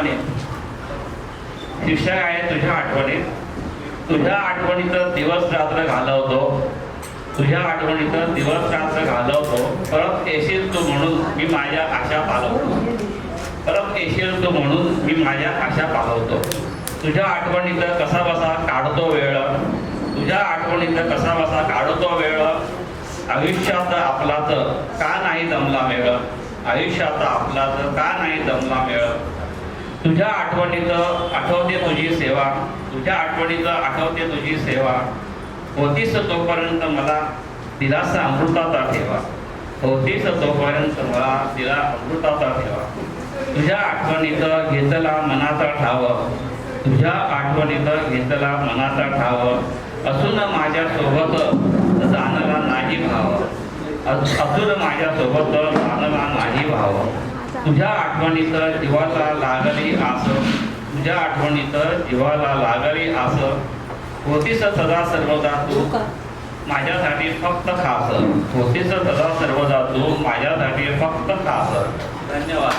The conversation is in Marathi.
आठवणीत शिक्षक आहे तुझ्या आठवणीत तुझ्या आठवणीत दिवस रात्र घालवतो. तुझ्या आठवणीत दिवस रात्र घालवतो. परत येशील तू म्हणून मी माझ्या आशा पालवतो. परत येशील तू म्हणून मी माझ्या आशा पालवतो. तुझ्या आठवणीत कसा बसा काढतो वेळ. तुझ्या आठवणीत कसा बसा काढतो वेळ. आयुष्यात आपलाच का नाही दमला वेळ आयुष्यात आपलाच का नाही दमला वेळ तुझ्या आठवणीत आठवते तुझी सेवा. तुझ्या आठवणीत आठवते तुझी सेवा. होतीस तोपर्यंत मला दिलासा अमृताचा ठेवा. होतीस तोपर्यंत मला दिला अमृताचा ठेवा. तुझ्या आठवणीत घेतला मनाचा ठाव. तुझ्या आठवणीत घेतला मनाचा ठाव. असून माझ्या सोबत जाणला नाही भाव. अस- असून माझ्या सोबत जाणला नाही भाव. तुझ्या आठवणीत जीवाला लागली आस. तुझ्या आठवणीत जीवाला लागली आस. होतीस सदा सर्वदा तू. माझ्यासाठी फक्त खास. होतीस सदा सर्वदा तू. माझ्यासाठी फक्त खास. धन्यवाद.